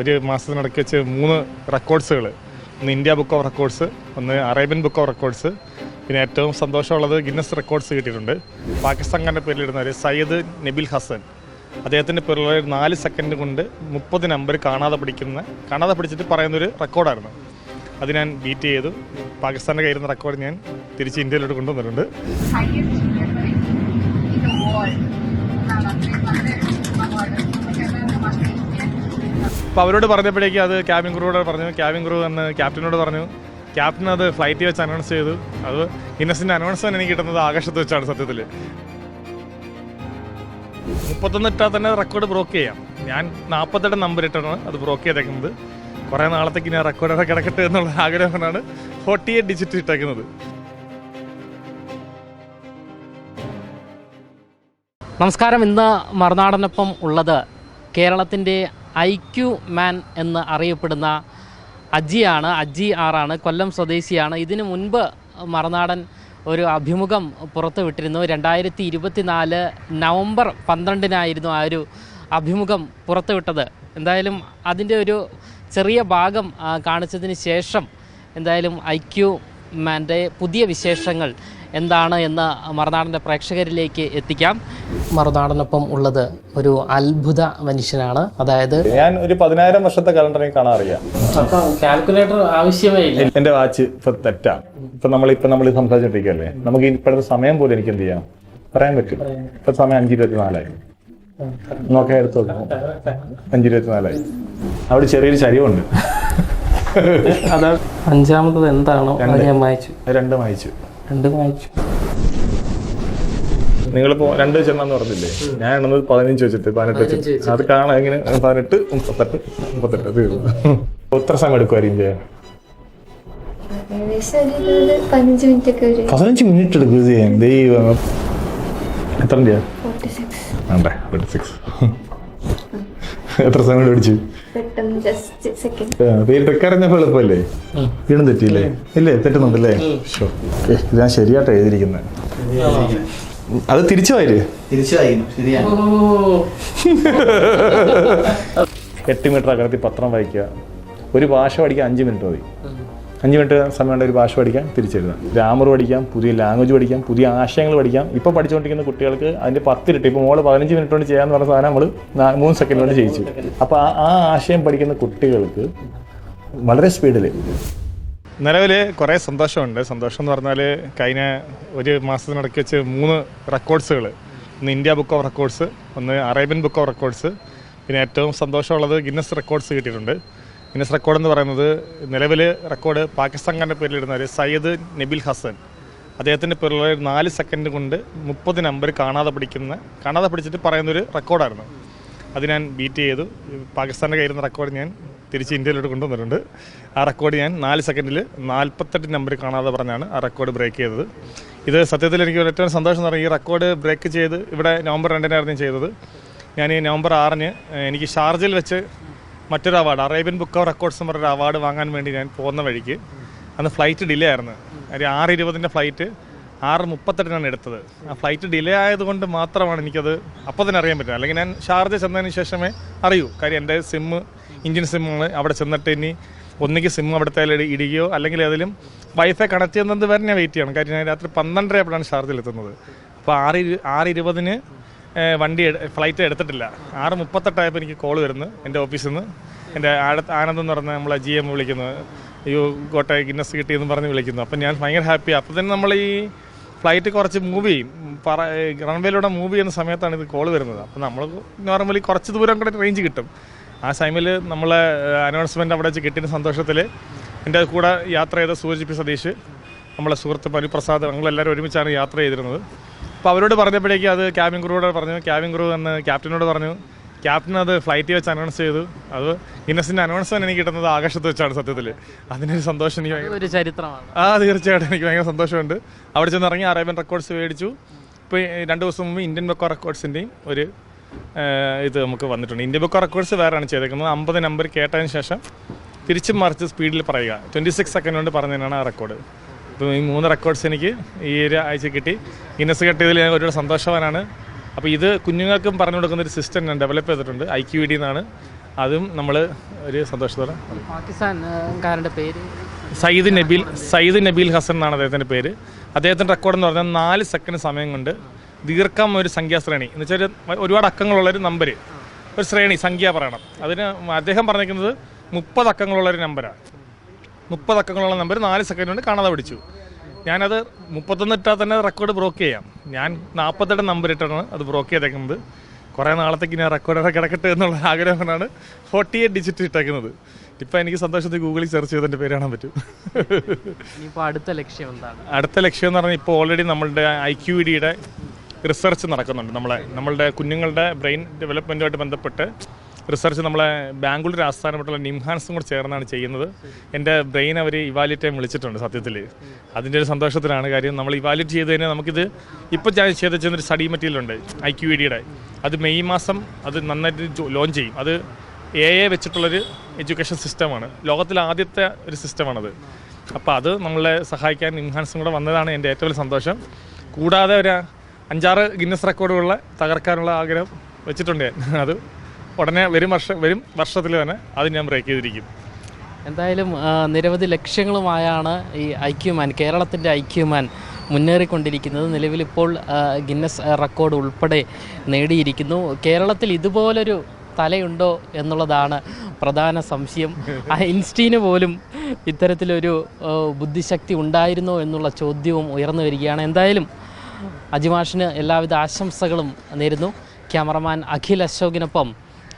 ഒരു മാസത്തിനിടയ്ക്ക് വെച്ച് മൂന്ന് റെക്കോർഡ്സുകൾ ഒന്ന് ഇന്ത്യ ബുക്ക് ഓഫ് റെക്കോർഡ്സ് ഒന്ന് അറേബ്യൻ ബുക്ക് ഓഫ് റെക്കോർഡ്സ് പിന്നെ ഏറ്റവും സന്തോഷമുള്ളത് ഗിന്നസ് റെക്കോർഡ്സ് കിട്ടിയിട്ടുണ്ട്. പാകിസ്ഥാൻകാരന്റെ പേരിലിടുന്ന ഒരു സയ്യിദ് നബിൽ ഹസൻ. അദ്ദേഹത്തിന്റെ പേരിലുള്ള ഒരു നാല് സെക്കൻഡ് കൊണ്ട് മുപ്പത് നമ്പർ കാണാതെ പിടിക്കുന്ന കാണാതെ പിടിച്ചിട്ട് പറയുന്നൊരു റെക്കോർഡായിരുന്നു അത് ഞാൻ ബീറ്റ് ചെയ്തു. പാകിസ്ഥാന്റെ കയ്യിൽ നിന്ന് റെക്കോർഡ് ഞാൻ തിരിച്ച് ഇന്ത്യയിലോട്ട് കൊണ്ടുവന്നിട്ടുണ്ട്. അപ്പോൾ അവരോട് പറഞ്ഞപ്പോഴേക്കും അത് ക്യാബിൻ ക്രൂവോട് പറഞ്ഞു. ക്യാബിൻ ക്രൂ എന്ന് ക്യാപ്റ്റനോട് പറഞ്ഞു. ക്യാപ്റ്റൻ അത് ഫ്ലൈറ്റിൽ വെച്ച് അനൗൺസ് ചെയ്തു. അത് ഇന്നസിന്റെ അനൗൺസ്മെന്റ് എനിക്ക് കിട്ടുന്നത് ആകാശത്ത് വെച്ചാണ് സത്യത്തിൽ മുപ്പത്തൊന്ന് ഇട്ടാൽ തന്നെ റെക്കോർഡ് ബ്രോക്ക് ചെയ്യാം. ഞാൻ നാൽപ്പത്തെട്ട് നമ്പർ ഇട്ടാണ് അത് ബ്രോക്ക് ചെയ്തേക്കുന്നത്. കുറേ നാളത്തേക്ക് ഞാൻ റെക്കോർഡൊക്കെ കിടക്കട്ടെ എന്നുള്ള ആഗ്രഹമാണ് ഫോർട്ടി എയ്റ്റ് ഡിജിറ്റ് ഇട്ടേക്കുന്നത്. നമസ്കാരം. ഇന്ന് മറുനാടനൊപ്പം ഉള്ളത് കേരളത്തിന്റെ ഐ മാൻ എന്ന് അറിയപ്പെടുന്ന അജിയാണ് അജി ആറാണ് കൊല്ലം സ്വദേശിയാണ്. ഇതിനു മുൻപ് മറുനാടൻ ഒരു അഭിമുഖം പുറത്തുവിട്ടിരുന്നു. രണ്ടായിരത്തി ഇരുപത്തിനാല് നവംബർ പന്ത്രണ്ടിനായിരുന്നു ആ ഒരു അഭിമുഖം പുറത്തുവിട്ടത്. എന്തായാലും അതിന്റെ ഒരു ചെറിയ ഭാഗം കാണിച്ചതിന് ശേഷം എന്തായാലും ഐ ക്യു മാന്റെ പുതിയ വിശേഷങ്ങൾ എന്താണ് എന്ന് മറുനാടന്റെ പ്രേക്ഷകരിലേക്ക് എത്തിക്കാം. മറുനാടനൊപ്പം ഉള്ളത് ഒരു അത്ഭുത മനുഷ്യനാണ്. അതായത് ഞാൻ ഒരു പതിനായിരം വർഷത്തെ കലണ്ടറിൽ കാണാൻ അറിയാം. കാൽക്കുലേറ്റർ ആവശ്യമേ ഇല്ല. എന്റെ വാച്ച് ഇപ്പൊ തെറ്റാ. ഇപ്പൊ നമ്മൾ ഇപ്പൊ നമ്മൾ സംസാരിച്ചിട്ടിരിക്കല്ലേ നമുക്ക് ഇപ്പോഴത്തെ സമയം പോലും എനിക്ക് എന്ത് ചെയ്യാം പറയാൻ പറ്റും. ഇപ്പൊ സമയം അഞ്ച് ഇരുപത്തി നാലായി നോക്കാൻ എടുത്തോളൂ അഞ്ച് ഇരുപത്തി നാലായി അവിടെ ചെറിയൊരു ചരിവുണ്ട്. അതാ അഞ്ചാമത്തത് എന്താണോ? ഞാൻ വായിച്ചു. രണ്ടും വായിച്ചു. രണ്ടും വായിച്ചു നിങ്ങളിപ്പോ രണ്ട് ചെന്നെന്ന് പറഞ്ഞില്ലേ? ഞാൻ എണ്ണത് പതിനഞ്ച് വെച്ചിട്ട് പതിനെട്ട് വെച്ചിട്ട്. അത് കാണാൻ എങ്ങനെ? പതിനെട്ട് മുപ്പത്തെട്ട് മുപ്പത്തെട്ട് തീർന്നു എത്ര സമയം എടുക്കുമായിരിക്കും ചെയ്യാൻ? പതിനഞ്ച് മിനിറ്റ് എടുക്കുക ചെയ്യാൻ. ദൈവം എത്ര ഫോർട്ടി വേണ്ടേ തേർട്ടി സിക്സ് എത്ര സമയം പിടിച്ചു? പെട്ടെന്ന് ജസ്റ്റ് സെക്കൻഡ് ഈ ട്രിക്കറിഞ്ഞപ്പോ എളുപ്പമല്ലേ? വീണ്ടും തെറ്റിയില്ലേ? ഇല്ലേ? തെറ്റുന്നുണ്ടല്ലേ? ഞാൻ ശരിയായിട്ട് എഴുതിയിരിക്കുന്നത് അത് തിരിച്ചു വായിര്. എട്ട് മീറ്റർ അകലത്തിൽ പത്രം വായിക്കുക. ഒരു ഭാഷ പഠിക്കാൻ അഞ്ച് മിനിറ്റ് മതി. അഞ്ച് മിനിറ്റ് സമയമുണ്ട് ഒരു ഭാഷ പഠിക്കാം തിരിച്ചെഴുതാം. ഗ്രാമർ പഠിക്കാം പുതിയ ലാംഗ്വേജ് പഠിക്കാം പുതിയ ആശയങ്ങൾ പഠിക്കാം. ഇപ്പോൾ പഠിച്ചുകൊണ്ടിരിക്കുന്ന കുട്ടികൾക്ക് അതിന്റെ പത്തിരട്ടി ഇപ്പോൾ മോൾ പതിനഞ്ച് മിനിറ്റ് കൊണ്ട് ചെയ്യാമെന്ന് പറഞ്ഞ സാധനം നമ്മൾ മൂന്ന് സെക്കൻഡ് കൊണ്ട് ചെയ്യിച്ചു. അപ്പോൾ ആ ആ ആശയം പഠിക്കുന്ന കുട്ടികൾക്ക് വളരെ സ്പീഡിൽ നിലവിൽ കുറേ സന്തോഷമുണ്ട്. സന്തോഷം എന്ന് പറഞ്ഞാൽ കഴിഞ്ഞ ഒരു മാസത്തിനിടയ്ക്ക് വെച്ച് മൂന്ന് റെക്കോർഡ്സുകൾ ഒന്ന് ഇന്ത്യ ബുക്ക് ഓഫ് റെക്കോർഡ്സ് ഒന്ന് അറേബ്യൻ ബുക്ക് ഓഫ് റെക്കോർഡ്സ് പിന്നെ ഏറ്റവും സന്തോഷമുള്ളത് ഗിന്നസ് റെക്കോർഡ്സ് കിട്ടിയിട്ടുണ്ട്. ഗിന്നസ് റെക്കോർഡ് എന്ന് പറയുന്നത് നിലവിൽ റെക്കോർഡ് പാകിസ്ഥാൻകാരന്റെ പേരിലിടുന്ന ഒരു സയ്യദ് നബിൽ ഹസൻ. അദ്ദേഹത്തിന്റെ പേരിലുള്ള ഒരു നാല് സെക്കൻഡ് കൊണ്ട് മുപ്പത് നമ്പർ കാണാതെ പിടിക്കുന്ന കാണാതെ പിടിച്ചിട്ട് പറയുന്നൊരു റെക്കോർഡായിരുന്നു അത് ഞാൻ ബീറ്റ് ചെയ്തു. പാകിസ്ഥാന്റെ കയ്യിൽ നിന്ന് റെക്കോർഡ് ഞാൻ തിരിച്ച് ഇന്ത്യയിലോട്ട് കൊണ്ടുവന്നിട്ടുണ്ട്. ആ റെക്കോർഡ് ഞാൻ നാല് സെക്കൻഡിൽ നാൽപ്പത്തെട്ട് നമ്പർ കാണാതെ പറഞ്ഞാണ് ആ റെക്കോർഡ് ബ്രേക്ക് ചെയ്തത്. ഇത് സത്യത്തിൽ എനിക്ക് ഏറ്റവും സന്തോഷം എന്ന് ഈ റെക്കോർഡ് ബ്രേക്ക് ചെയ്ത് ഇവിടെ നവംബർ രണ്ടിനായിരുന്നു ചെയ്തത്. ഞാൻ ഈ നവംബർ ആറിന് എനിക്ക് ഷാർജയിൽ വെച്ച് മറ്റൊരു award Arabian book of records എന്ന് പറഞ്ഞൊരു അവാർഡ് വാങ്ങാൻ വേണ്ടി ഞാൻ പോകുന്ന വഴിക്ക്. അന്ന് ഫ്ലൈറ്റ് ഡിലേ ആയിരുന്നു. ഒരു ആറ് ഇരുപതിന്റെ ഫ്ലൈറ്റ് ആറ് മുപ്പത്തെട്ടിനാണ് എടുത്തത്. ആ ഫ്ലൈറ്റ് ഡിലേ ആയതുകൊണ്ട് മാത്രമാണ് എനിക്കത് അപ്പോൾ തന്നെ അറിയാൻ പറ്റുന്നത്. അല്ലെങ്കിൽ ഞാൻ ഷാർജ ചെന്നതിന് ശേഷമേ അറിയൂ. കാര്യം എന്റെ സിമ്മ് ഇന്ത്യൻ സിമ്മാണ് അവിടെ ചെന്നിട്ട് ഇനി ഒന്നുകിൽ സിമ്മ് അവിടുത്തെ ഇടുകയോ അല്ലെങ്കിൽ ഏതെങ്കിലും വൈഫൈ കണക്ട് ചെയ്യുന്നത് വരെ ഞാൻ വെയിറ്റ് ചെയ്യണം. കാര്യം ഞാൻ രാത്രി പന്ത്രണ്ടര അപ്പോഴാണ് ഷാർജയിൽ എത്തുന്നത്. അപ്പോൾ ആറ് ആറ് ഇരുപതിന് വണ്ടി ഫ്ലൈറ്റ് എടുത്തിട്ടില്ല. ആറ് മുപ്പത്തെട്ടായപ്പോൾ എനിക്ക് കോൾ വരുന്നു എന്റെ ഓഫീസിൽ നിന്ന് എന്റെ ആട ആനന്ദ് എന്ന് പറഞ്ഞ നമ്മളെ ജി എം വിളിക്കുന്നത് അയ്യോ കോട്ടെ ഗിന്നസ് കിട്ടിയെന്ന് പറഞ്ഞ് വിളിക്കുന്നു. അപ്പം ഞാൻ ഭയങ്കര ഹാപ്പിയാണ് അപ്പോൾ തന്നെ നമ്മൾ ഈ ഫ്ലൈറ്റ് കുറച്ച് മൂവ് ചെയ്യും. പറ റൺവേയിലൂടെ മൂവ് ചെയ്യുന്ന സമയത്താണ് ഇത് കോൾ വരുന്നത്. അപ്പം നമ്മൾ നോർമലി കുറച്ച് ദൂരം കൂടെ റേഞ്ച് കിട്ടും. ആ ടൈമിൽ നമ്മളെ അനൗൺസ്മെന്റ് അവിടെ വെച്ച് കിട്ടിയ സന്തോഷത്തിൽ എന്റെ കൂടെ യാത്ര ചെയ്ത സൂരജ് പി സതീഷ് നമ്മളെ സുഹൃത്ത് മനുപ്രസാദ് ഞങ്ങളെല്ലാവരും ഒരുമിച്ചാണ് യാത്ര ചെയ്തിരുന്നത്. അപ്പോൾ അവരോട് പറഞ്ഞപ്പോഴേക്കും അത് ക്യാബിൻ ക്രൂവോട് പറഞ്ഞു. ക്യാബിൻ ക്രൂ എന്ന് ക്യാപ്റ്റനോട് പറഞ്ഞു. ക്യാപ്റ്റൻ അത് ഫ്ലൈറ്റിൽ വെച്ച് അനൗൺസ് ചെയ്തു. അത് ഗിന്നസിന്റെ അനൗൺസ്മെന്റ് എനിക്ക് കിട്ടുന്നത് ആകാശത്ത് വെച്ചാണ് സത്യത്തിൽ അതിനൊരു സന്തോഷം എനിക്ക് ഒരു ചരിത്രമാണ്. ആ തീർച്ചയായിട്ടും എനിക്ക് ഭയങ്കര സന്തോഷമുണ്ട്. അവിടെ ചെന്ന് ഇറങ്ങി അറേബ്യൻ റെക്കോർഡ്സ് മേടിച്ചു. ഇപ്പോൾ രണ്ട് ദിവസം മുമ്പ് ഇന്ത്യൻ ബെക്കോ റെക്കോർഡ്സിന്റെയും ഒരു ഇത് നമുക്ക് വന്നിട്ടുണ്ട്. ഇന്ത്യൻ ബെക്കോ റെക്കോർഡ്സ് വേറെയാണ് ചെയ്തേക്കുന്നത്. അമ്പത് നമ്പർ കേട്ടതിന് ശേഷം തിരിച്ചും മറിച്ച് സ്പീഡിൽ പറയുക. ട്വന്റി സിക്സ് സെക്കൻഡ് കൊണ്ട് പറഞ്ഞതിനാണ് ആ റെക്കോർഡ് അപ്പോൾ ഈ മൂന്ന് റെക്കോർഡ്സ് എനിക്ക് ഈ ഒരു ആഴ്ച കിട്ടി. ഗിന്നസ് കിട്ടിയതിൽ ഞാൻ ഒരുപാട് സന്തോഷവാനാണ്. അപ്പോൾ ഇത് കുഞ്ഞുങ്ങൾക്കും പറഞ്ഞു കൊടുക്കുന്ന ഒരു സിസ്റ്റം ഞാൻ ഡെവലപ്പ് ചെയ്തിട്ടുണ്ട്. ഐ ക്യു ഡി എന്നാണ്. അതും നമ്മൾ ഒരു സന്തോഷത്തോടെ പാകിസ്ഥാൻകാരന്റെ പേര്? സയ്യിദ് നബീൽ സയ്യിദ് നബീൽ ഹസൻ എന്നാണ് അദ്ദേഹത്തിന്റെ പേര്. അദ്ദേഹത്തിന്റെ റെക്കോർഡ് എന്ന് പറഞ്ഞാൽ നാല് സെക്കൻഡ് സമയം കൊണ്ട് ദീർഘം ഒരു സംഖ്യാശ്രേണി എന്ന് വെച്ചാൽ ഒരു- ഒരുപാട് അക്കങ്ങളുള്ളൊരു നമ്പർ ഒരു ശ്രേണി സംഖ്യ പറയണം. അതിന് അദ്ദേഹം പറഞ്ഞിരിക്കുന്നത് മുപ്പത് അക്കങ്ങളുള്ളൊരു നമ്പറാണ് മുപ്പത് അക്കങ്ങളുള്ള നമ്പർ നാല് സെക്കൻഡ് കൊണ്ട് കാണാതെ പിടിച്ചു. ഞാനത് മുപ്പത്തൊന്ന് ഇട്ടാൽ തന്നെ റെക്കോർഡ് ബ്രോക്ക് ചെയ്യാം. ഞാൻ നാൽപ്പത്തെട്ട് നമ്പർ ഇട്ടാണ് അത് ബ്രോക്ക് ചെയ്തേക്കുന്നത്. കുറേ നാളത്തേക്ക് ഞാൻ റെക്കോർഡ് കിടക്കട്ടെ എന്നുള്ള ആഗ്രഹം കൊണ്ടാണ് ഫോർട്ടി എയ്റ്റ് ഡിജിറ്റ് ഇട്ടേക്കുന്നത്. ഇപ്പം എനിക്ക് സന്തോഷത്തിൽ ഗൂഗിളിൽ സെർച്ച് ചെയ്ത് എന്റെ പേര് കാണാൻ പറ്റും. അടുത്ത ലക്ഷ്യം എന്താണ്? അടുത്ത ലക്ഷ്യം എന്ന് പറഞ്ഞാൽ ഇപ്പോൾ ഓൾറെഡി നമ്മളുടെ ഐ ക്യു ഡിയുടെ റിസർച്ച് നടക്കുന്നുണ്ട്. നമ്മളെ നമ്മളുടെ കുഞ്ഞുങ്ങളുടെ ബ്രെയിൻ ഡെവലപ്മെന്റുമായിട്ട് ബന്ധപ്പെട്ട് റിസർച്ച് നമ്മളെ ബാംഗ്ലൂർ ആസ്ഥാനപ്പെട്ടുള്ള നിംഹാൻസും കൂടെ ചേർന്നാണ് ചെയ്യുന്നത്. എന്റെ ബ്രെയിൻ അവർ ഇവാലുവേറ്റ് ചെയ്യാൻ വിളിച്ചിട്ടുണ്ട് സത്യത്തിൽ അതിന്റെ ഒരു സന്തോഷത്തിലാണ് കാര്യം. നമ്മൾ ഇവാലുവേറ്റ് ചെയ്ത് കഴിഞ്ഞാൽ നമുക്കിത് ഇപ്പോൾ ഞാൻ ചെയ്ത് ചെയ്യുന്നൊരു സ്റ്റഡി മെറ്റീരിയൽ ഉണ്ട് ഐ ക്യു ഡിയുടെ അത് മെയ് മാസം അത് നന്നായിട്ട് ലോഞ്ച് ചെയ്യും. അത് എ എ വെച്ചിട്ടുള്ളൊരു എഡ്യൂക്കേഷൻ സിസ്റ്റമാണ് ലോകത്തിലെ ആദ്യത്തെ ഒരു സിസ്റ്റമാണത് അപ്പോൾ അത് നമ്മളെ സഹായിക്കാൻ ഇൻഹാൻസും കൂടെ വന്നതാണ് എന്റെ ഏറ്റവും വലിയ സന്തോഷം. കൂടാതെ ഒരു അഞ്ചാറ് ഗിന്നസ് റെക്കോർഡുകളെ തകർക്കാനുള്ള ആഗ്രഹം വെച്ചിട്ടുണ്ട് ഞാൻ. അത് ഉടനെ വരും വർഷം വരും വർഷത്തിൽ തന്നെ അത് ഞാൻ ബ്രേക്ക് ചെയ്തിരിക്കും. എന്തായാലും നിരവധി ലക്ഷ്യങ്ങളുമായാണ് ഈ ഐക്യുമാൻ കേരളത്തിന്റെ ഐക്യുമാൻ മുന്നേറിക്കൊണ്ടിരിക്കുന്നത്. നിലവിലിപ്പോൾ ഗിന്നസ് റെക്കോർഡ് ഉൾപ്പെടെ നേടിയിരിക്കുന്നു. കേരളത്തിൽ ഇതുപോലൊരു തലയുണ്ടോ എന്നുള്ളതാണ് പ്രധാന സംശയം. ഐൻസ്റ്റീന് പോലും ഇത്തരത്തിലൊരു ബുദ്ധിശക്തി ഉണ്ടായിരുന്നോ എന്നുള്ള ചോദ്യവും ഉയർന്നു വരികയാണ്. എന്തായാലും അജിമാഷിന് എല്ലാവിധ ആശംസകളും നേരുന്നു. ക്യാമറമാൻ അഖിൽ അശോകിനൊപ്പം